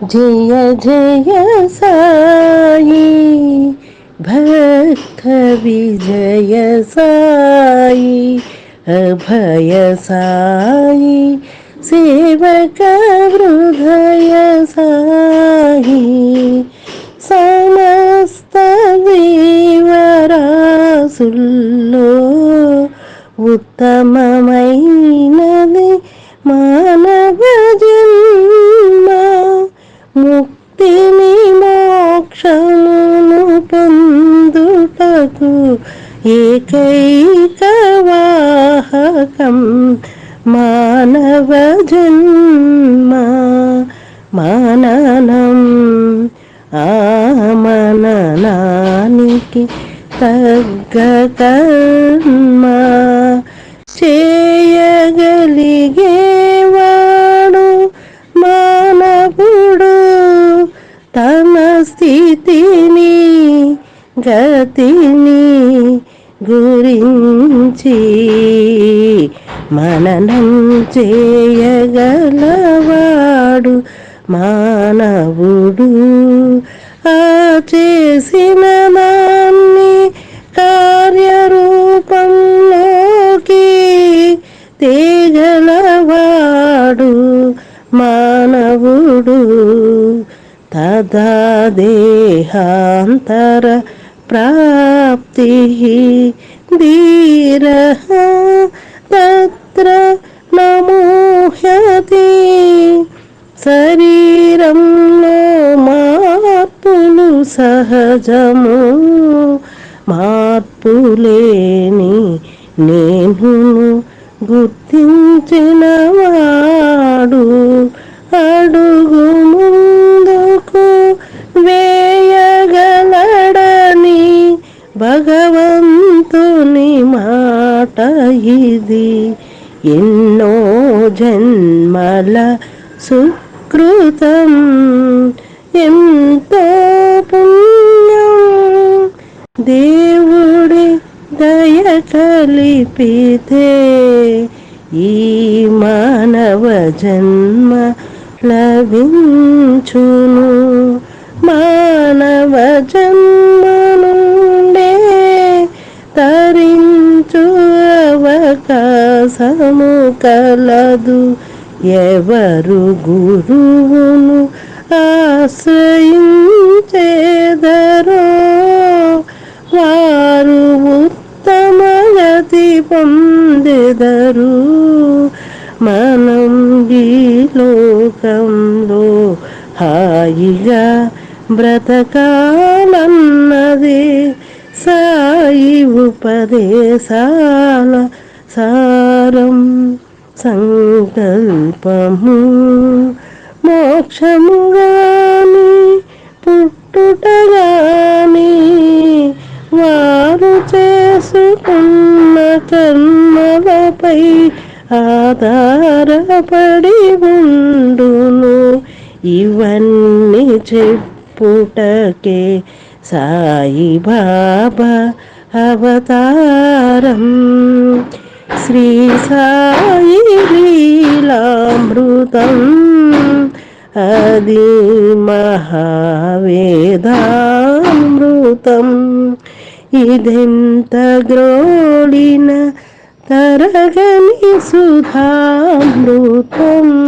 జయ జయ సాయి భక్త విజయ సాయి అభయ సాయి సేవక హృదయ సాయి సమస్త జీవరాశుల్లో ఉత్తమమైనది మానవ జన్మ నాకు ఏకైక వాహకం మానవ జన్మ మాననం. మననానికి తగ్గ కర్మ చేయగలిగేవాడు మానవుడు. తన స్థితి గతిని గురించి మననం చేయగలవాడు మానవుడు. ఆ చేసిన దాన్ని కార్యరూపంలోకి తేగలవాడు మానవుడు. తదా దేహాంతర ప్రాప్తి ధీర తత్ర నమోహ్యతి శరీరంలో మార్పులు సహజము మార్పులేని నేను గుర్తించినవాడు. భగవంతుని మాట ఇది. ఎన్నో జన్మల సుకృతం. ఎంతో పుణ్యం. దేవుడి దయ కలిపితే ఈ మానవ జన్మ లభించును. మానవ జన్మ తరించు అవకాశము కలదు. ఎవరు గురువును ఆశ్రయించేదరో వారు ఉత్తమ గతి పొందెదరు. మనం ఈ లోకంలో హాయిగా బ్రతకాలన్నదే సాయి ఉపదేశాల సారం సంకల్పము. మోక్షము గాని పుట్టుట గాని వారు చేసుకున్న కర్మలపై ఆధారపడి ఉండును. ఇవన్నీ చెప్పుటకే సాయి బాబా అవతారం. శ్రీ సాయి లీలామృతం. అది మహావేదామృతం. ఇదెంత గ్రోడిన తరగని సుధామృతం.